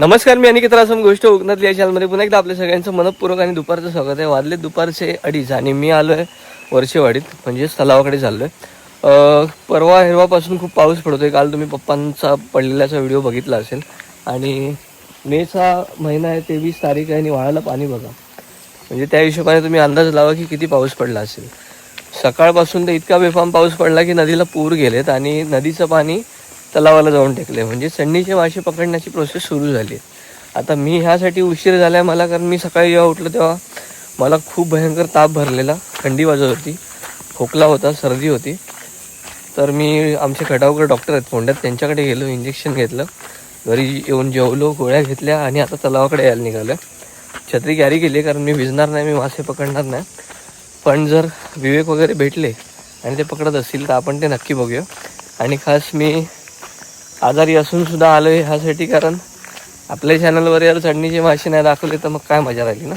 नमस्कार मी अनिकेत रासम गोष्ट उगनातली या चॅनलमध्ये पुन्हा एकदा आपल्या सगळ्यांचं मनपूर्वक आणि दुपारचं स्वागत आहे. वाजले दुपारचे अडीच आणि मी आलो आहे वर्षेवाडीत म्हणजेच तलावाकडे चाललो आहे परवा हिरवापासून खूप पाऊस पडतो आहे काल तुम्ही पप्पांचा पडलेल्याचा व्हिडिओ बघितला असेल. आणि मेचा महिना आहे तेवीस तारीख आहे आणि वाळाला पाणी बघा. म्हणजे त्या हिशोबाने तुम्ही अंदाज लावा की किती पाऊस पडला असेल. सकाळपासून तर इतका बेफाम पाऊस पडला की नदीला पूर गेलेत आणि नदीचं पाणी तलावाला जाऊन टेकले म्हणजे चंडीचे मासे पकडण्याची प्रोसेस सुरू झाली. आता मी ह्यासाठी उशीर झाला मला कारण मी सकाळी जेव्हा उठलो तेव्हा मला खूप भयंकर ताप भरलेला थंडी वाजत होती खोकला होता सर्दी होती. तर मी आमचे खटावकर डॉक्टर आहेत पोंड्यात त्यांच्याकडे गेलो इंजेक्शन घेतलं. घरी येऊन जेवलो गोळ्या घेतल्या आणि आता तलावाकडे यायला निघालं छत्री कॅरी केली कारण मी भिजणार नाही मी मासे पकडणार नाही. पण जर विवेक वगैरे भेटले आणि ते पकडत असतील तर आपण ते नक्की बघूया. आणि खास मी आजारी असून सुद्धा आलो आहे ह्यासाठी कारण आपल्या चॅनलवर यार चढणीचे मासे नाही दाखवले तर मग काय मजा राहिली ना?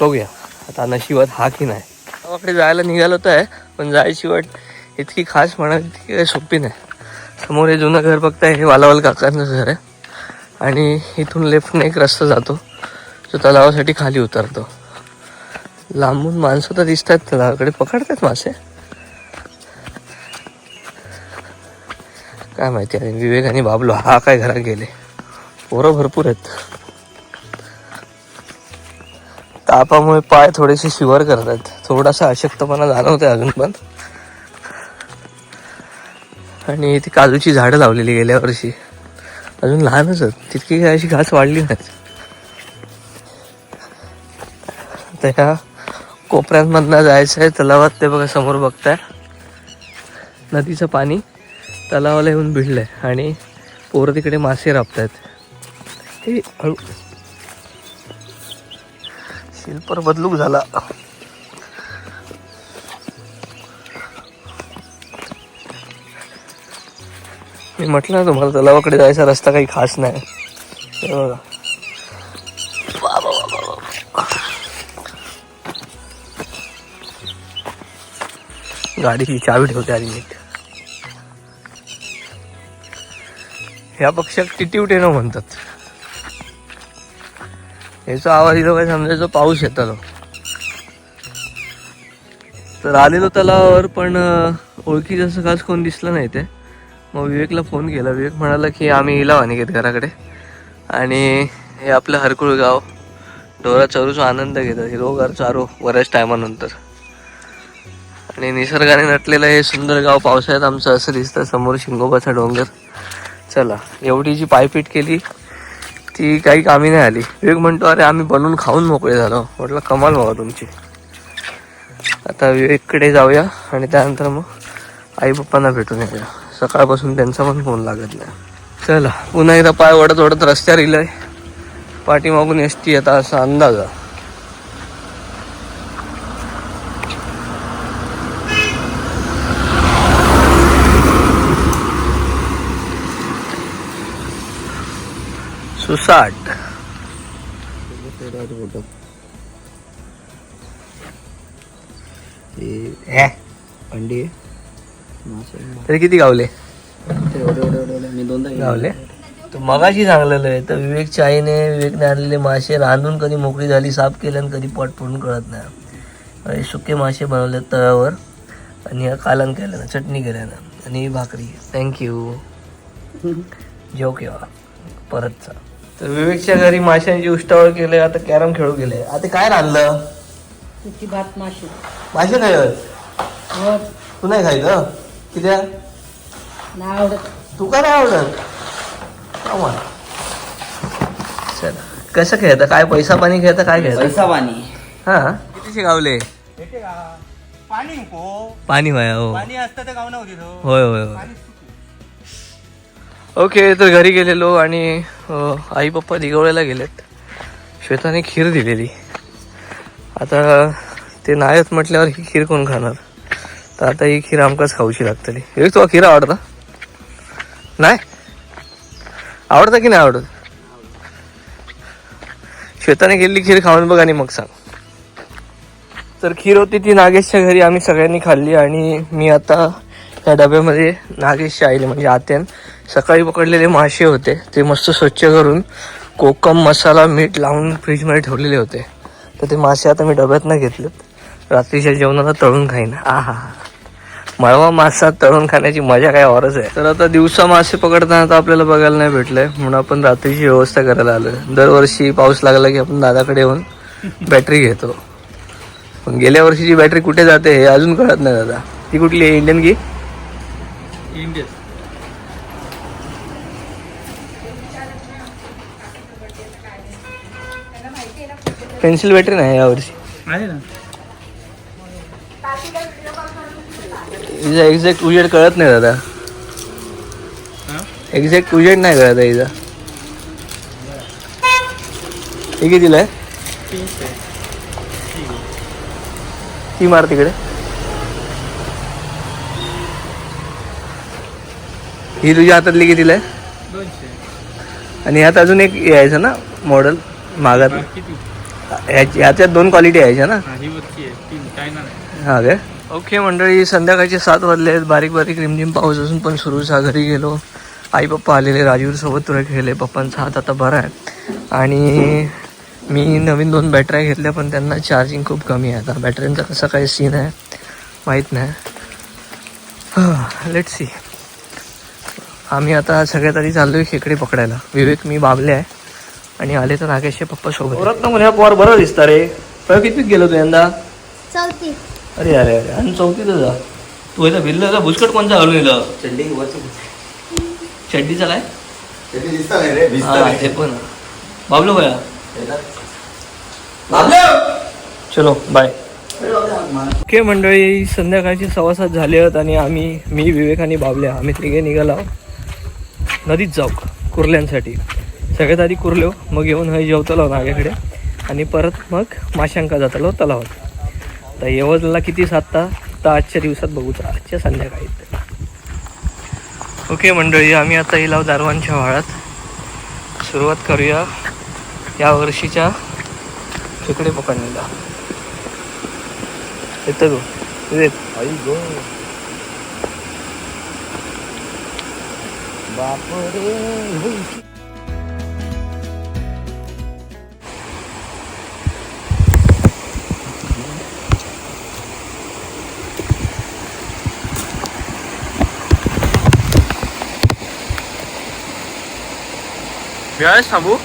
बघूया. आता नशिबात हा की नाही? गावाकडे जायला निघालो तर आहे पण जायची वाट इतकी खास म्हणा इतकी काही सोपी नाही. समोर हे जुनं घर बघताय हे वालावाल काकांचं घर आहे. आणि इथून लेफ्टने एक रस्ता जातो जो तलावासाठी खाली उतरतो. लांबून माणसं तर दिसतात तलावाकडे पकडतात मासे. काय माहिती आणि विवेक आणि बाबलो हा काय घरात गेले. पोरं भरपूर आहेत. तापामुळे पाय थोडेसे शिवर करतात. थोडासा अशक्तपणा जाणवते अजून पण. आणि ती काजूची झाडं लावलेली गेल्या वर्षी. अजून लहानच आहेत. तितकी काय अशी घास वाढली नाही आता ह्या कोपऱ्यांमधनं जायचं आहे तलावात ते बघा समोर बघताय. नदीचं पाणी. तलावाला येऊन भिडलं आहे आणि पोरं तिकडे मासे राबतायत. हे हळू शिल्पर बदलूक झाला. मी म्हटलं ना तुम्हाला तलावाकडे जायचा रस्ता काही खास नाही. हे बघा. गाडीची चावी ठेवते आधी नीट ह्या पक्षात टिटिवटेनं म्हणतात. याचा आवाज इथं काय समजायचं? पाऊस येतालो तर आलेलो तलावावर पण ओळखीचं ओळखी जसं खास कोण दिसलं नाही ते मग विवेकला फोन केला. विवेक म्हणाला की आम्ही इला अनिकेत घराकडे. आणि हे आपलं हरकुळ गाव. डोरा चरूचा आनंद घेतात हिरोगार चारो बऱ्याच टायमानंतर. आणि निसर्गाने नटलेलं हे सुंदर गाव पावसाळ्यात आमचं असं दिसतं. समोर शिंगोबाचा डोंगर. चला एवढी जी पायपीट केली ती काही कामी नाही आली. विवेक म्हणतो अरे आम्ही बनवून खाऊन मोकळे झालो. म्हटलं कमाल बाबा तुमची. आता विवेककडे जाऊया आणि त्यानंतर मग आई पप्पांना भेटून येऊया. सकाळपासून त्यांचा पण फोन लागत नाही. चला पुन्हा एकदा पाय ओढत ओढत रस्त्यावर इलंय. पाठीमागून एस टी येता असा अंदाज आहे. सुसाट. अंडी. तरी किती गावले? गावले? तर मगाशी सांगलेलं आहे तर विवेकच्या आईने विवेकने आणलेले मासे रांधून कधी मोकळी झाली साफ केलं आणि कधी पोट फोडून कळत नाही. आणि सुके मासे बनवले तव्यावर आणि हा कालन केलं ना चटणी केल्यानं आणि ही भाकरी. थँक्यू जेव केव्हा परतचा तर विवेकच्या घरी माशांची उष्टावळ केले आता कॅरम खेळू गेले. आता काय रांधलं तुझी भात माशी. मासे काय हो तू नाही खायचं? कित्या नाही आवडत. तू का नाही आवडत? चला. कसं खेळतं? काय पैसा पाणी खेळतं काय खेळतं? पैसा पाणी. हा? कितीचे गावले? पाणी नको पाणी व्हाया हो. पाणी असतं तर गाव नव्हती होय होय होय. ओके तर घरी गेलेलो आणि आई पप्पा दिगवळ्याला गेलेत. श्वेताने खीर दिलेली. आता ते नाहीत म्हटल्यावर ही खीर कोण खाणार? तर आता ही खीर आमकाच खाऊची लागतली. एक तुला खीर आवडता? नाही? आवडतं की नाही आवडत? श्वेताने केलेली खीर खाऊन बघ आणि मग सांग. तर खीर होती ती नागेशच्या घरी आम्ही सगळ्यांनी खाल्ली आणि मी आता त्या डब्यामध्ये नागेशच्या आईले म्हणजे आत्यान सकाळी पकडलेले मासे होते. ते मस्त स्वच्छ करून कोकम मसाला मीठ लावून फ्रीजमध्ये ठेवलेले होते. तर ते मासे आता मी डब्यात घेतलेत. रात्रीच्या जेवणाला तळून खाईन. आ हा मळवा मासा तळून खाण्याची मजा काय औरच आहे. तर आता दिवसा मासे पकडताना तर आपल्याला बघायला नाही भेटलंय. म्हणून आपण रात्रीची व्यवस्था करायला आलो दरवर्षी पाऊस लागला की आपण दादाकडे येऊन बॅटरी घेतो. पण गेल्या वर्षीची बॅटरी कुठे जाते हे अजून कळत नाही दादा. ती कुठली आहे? इंडियन की इंडियन पेन्सिल बॅटरी नाही यावर्षी आहे ना? हिचा एक्झॅक्ट उजेड कळत नाही दादा. एक्झॅक्ट उजेड नाही कळत आहे हिचा. हे कितीला आहे? ती मार तिकडे. ही तुझ्या हातातली कितीला आहे? आणि ह्यात अजून एक यायचं ना मॉडेल मागात ह्याच्यात दोन क्वालिटी यायच्या ना? ही हा काय ओके मंडळी संध्याकाळचे सात वाजले आहेत. बारीक बारीक रिमझिम पाऊस असून पण सुरू झा घरी गेलो. आई पप्पा आलेले राजीवर सोबत तुला खेळले. पप्पांचा हात आता बरा आहे. आणि मी नवीन दोन बॅटऱ्या घेतल्या पण त्यांना चार्जिंग खूप कमी आहे. आता बॅटऱ्यांचा कसा काय सीन आहे माहीत नाही. लेट सी आम्ही आता सगळ्यात आधी चाललोय खेकडे पकडायला. विवेक मी बाबले आहे. आणि आले तर नागेशचे पप्पा सोबत रत्न ह्या पोर बरं दिसता रे. किती गेलो तू यंदा? चौथी. अरे अरे अरे. आणि चौथीत जा. तू इथं भिल्ल भुसकट कोणता घालून येलं चड्डी वरची चड्डीचा काय चड्डी दिसता नाही रे. हा ते पण. बाबलो बया. चलो बाय ओके मंडळी संध्याकाळची सव्वा सात झाले आहेत आणि आम्ही मी विवेक आणि बाबल्या आम्ही तिघे निघालो नदीत जाऊ कुर्ल्यांसाठी. सगळ्यात आधी कुर्ल्यो मग येऊन हय जेवतलो नाग्याकडे आणि परत मग माशांका जातलो तलावात. तर यवतला किती साधता? तर आजच्या दिवसात बघूचा आजच्या संध्याकाळी. ओके मंडळी आम्ही आता येईल दारवांच्या वाळात सुरुवात करूया या वर्षीच्या खेकडे पकडण्याला. येतं आई तू विवेक वेळेस थांबू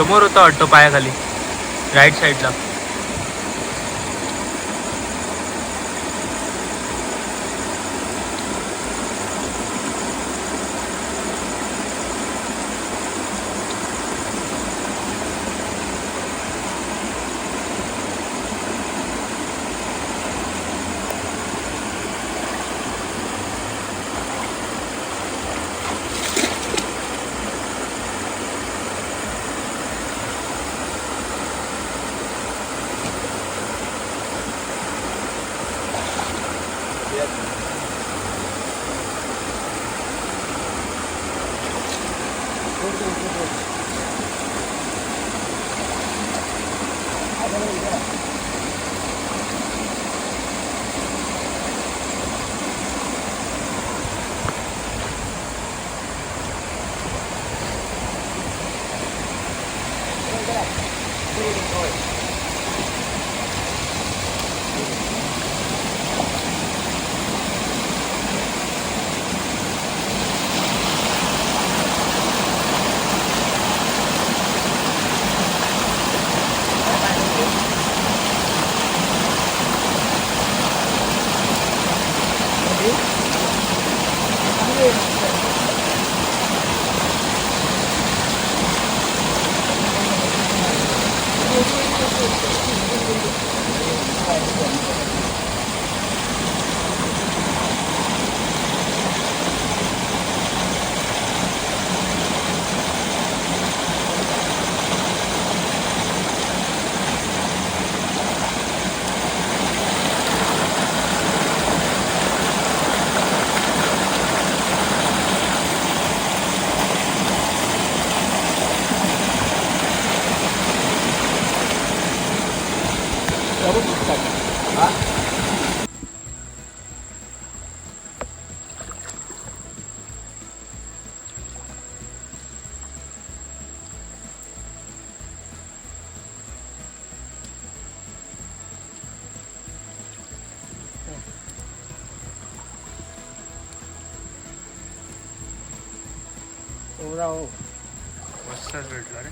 समोर होता वाटतं पायाखाली. राईट साईडला मस्तच भेटला रे.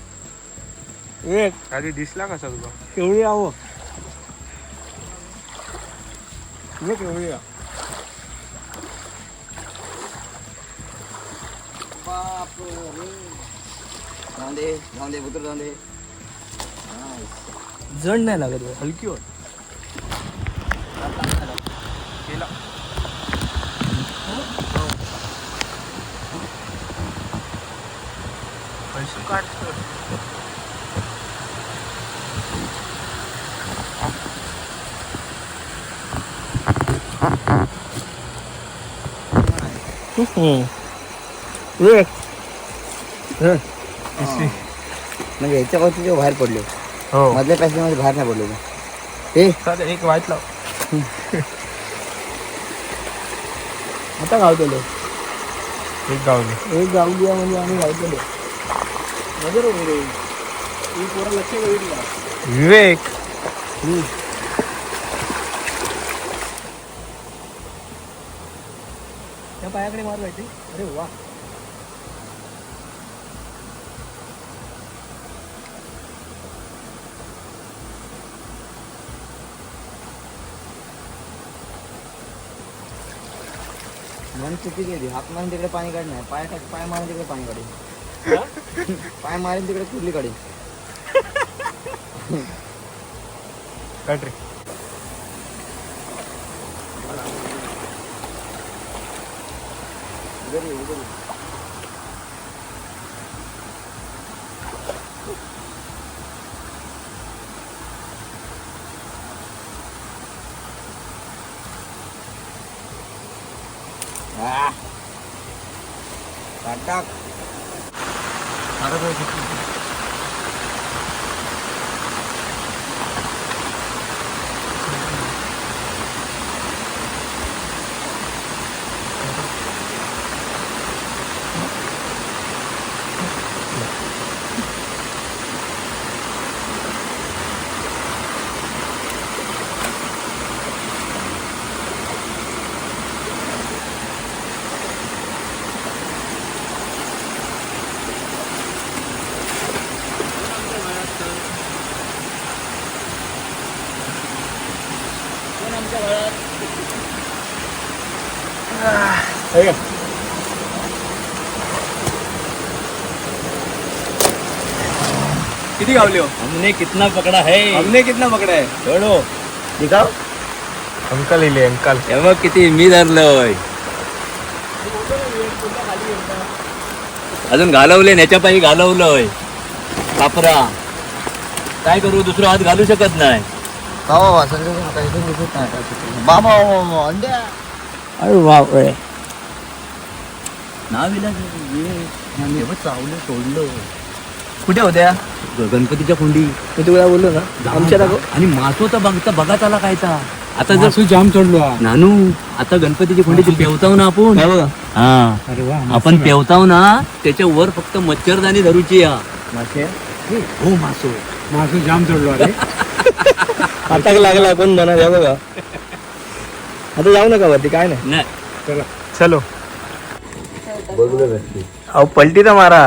एक. आधी दिसला कसा तुला केवढी आहो केवढी जाऊन दे जाऊन दे बुत्र जाऊन दे. जड नाही लागत बा, हलकी वाट पैसे काढतो एक म्हणजे जो बाहेर पडलो हो पॅसेज मध्ये बाहेर नाही एक गावतलो एक गावले एक गाव दिया म्हणजे नजर लक्ष विवेक. त्या पायाकडे मार माहिती अरे वा. मन चुकी गेली हात मारून तिकडे पाणी काढणार नाही पाय पाय मारून तिकडे पाणी काढेल पाय मारून तिकडे कुर्ली काढे काढ रे उधर ये, उधर ये. Ah. 알아봐야 될것 같아요. किती गावले हो? हमने कितना पकड़ा है। हमने कितना पकडा आहे छोड़ो। दिखाओ। अंकल इले अंकल। हे बघ किती मी धरलोय अजून घालवले याच्या पायी घालवलंय कापरा। काय करू दुसरा हात घालू शकत नाही। बाबा अंड्या। अरे बाप रे नाव चावलं सोडलं कुठे होत्या? गणपतीच्या कुंडी. मी तुला बोललो ना आमच्या दाखव. आणि मासो तर बघता बघत आला कायचा आता जर तू जाम चढलो नानू आता गणपतीची कुंडी ती पेवताव ना आपण. बघा. हा. अरे वा आपण पेवताव ना त्याच्या वर फक्त मच्छरदाणी धरूची या मासे? हो मासो. माझं जाम चढलो अरे. आता लागला कोण म्हणा या बघा. आता जाऊ नका वरती काय नाही. नाही. चला. चलो. अहो पलटी तर मारा.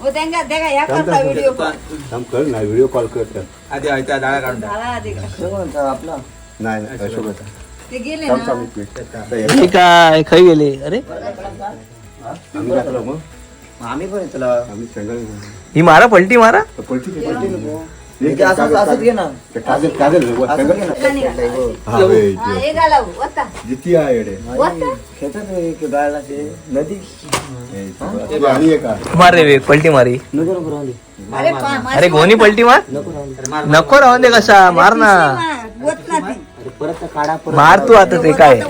हो या करता व्हिडिओ व्हिडिओ कॉल कर आधी काढून? आपला? नाही नाही अशोक ते गेले ना? हे काय खाई गेले. अरे? आम्ही मग आम्ही पण तुला आम्ही ही मारा पलटी मारा. पलटी पलटी नको. असंच घे ना काजल काजल का? निघाला? हे घाला वत्ता जिती आहे वत्ता खेळतात गायला ते नदी. आणि एक मार रे वेग पलटी मारी. नको नको राहू अरे गोनी पलटी मार? नको राहून दे. कसा मार ना. मार, ती. परत काढा मार तू आता ते काय.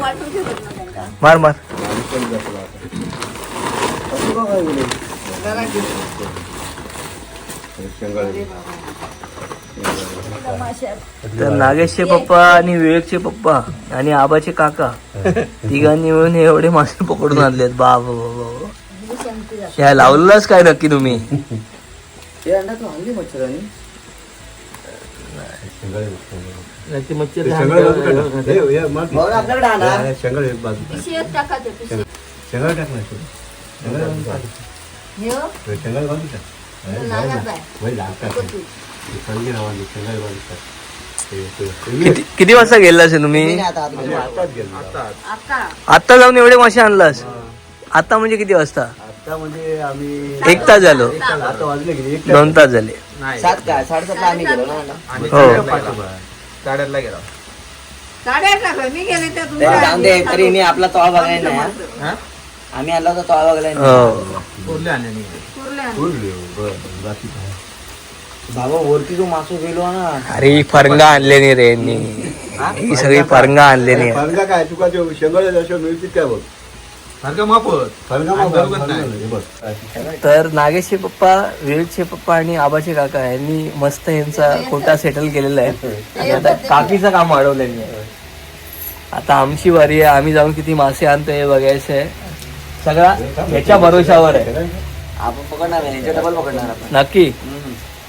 मार मार. तर नागेशचे पप्पा आणि विवेकचे पप्पा आणि आबाचे काका. तिघांनी मिळून हे एवढे मासे पकडून आणलेत. बाबा बाबा ह्या लावलेलाच काय नक्की तुम्ही? ते तू ते ते, ते, किती किती वाजता गेला असेल मी तुम्ही आता? जाऊन एवढे मासे आणलास? आता म्हणजे किती वाजता? आता म्हणजे आम्ही एक तास झालो. आता वाजले किती एक दोन तास झाले. सात साडेसातला आम्ही गेलो ना. हो. गेला. तरी जाऊन दे तरी मी आपला तोळा बघायला नाही? आम्ही आला होता तोळा बघायला नाही बाबा वरती जो मासो गेलो ना. अरे फरंगा आणले नाही रे यांनी. ही? सगळी फरंगा आणले नाही. फरगा काय? तुका शेंगाळ जसं मिळतील काय बघ. तर नागेशचे पप्पा विवेकचे पप्पा आणि आबाचे काका यांनी मस्त यांचा कोटा सेटल केलेला आहे. आणि आता काकीचं काम वाढवलेलं आहे आता आमची वारी आहे. आम्ही जाऊन किती मासे आणतो हे बघायचं आहे. सगळा ह्याच्या भरोशावर आहे. आपण पकडणार नाही याच्या डबल पकडणार आपण. नक्की.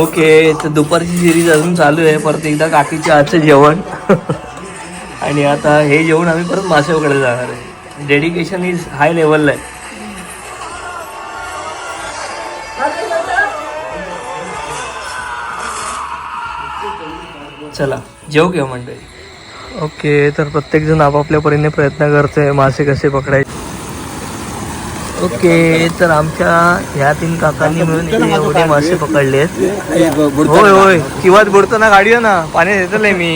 ओके तर दुपारची सिरीज अजून चालू आहे. परत एकदा काकीच्या आजचं जेवण. आणि आता हे जेवण आम्ही परत मासेवकडे जाणार आहे. डेडिकेशन इज हाय लेवलला आहे. चला जेव घेऊ म्हणते ओके तर प्रत्येकजण आपापल्या परीने प्रयत्न करतोय मासे कसे पकडायचे. ओके तर आमच्या ह्या तीन काकांनी मिळून एवढे मासे पकडले होय होय. किंवाच बुडताना गाडी आहे ना. पाण्यात येतलंय मी.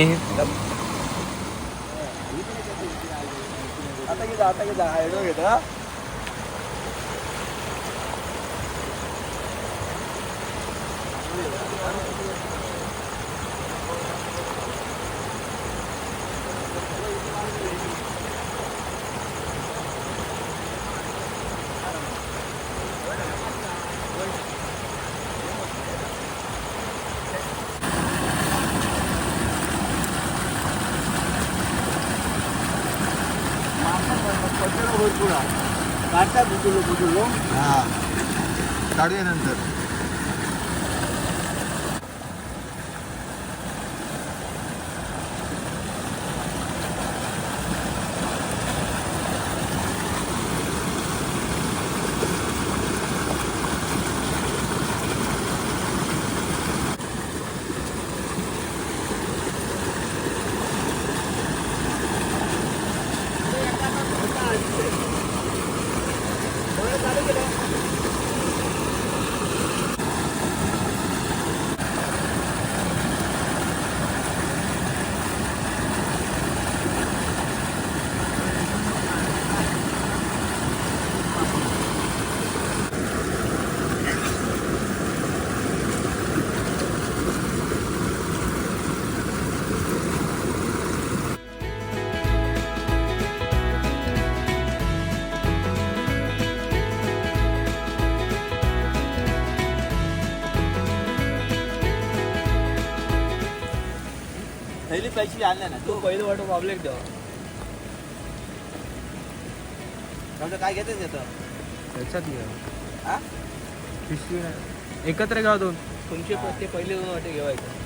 काढूया नंतर. पहिली पैसे आणल्या ना तू पहिलं वाटो प्रॉब्लेम द्या काय घेतच येतं एकत्र घ्या दोन. तुमचे ते पहिले दोन वाटे घेवायचे.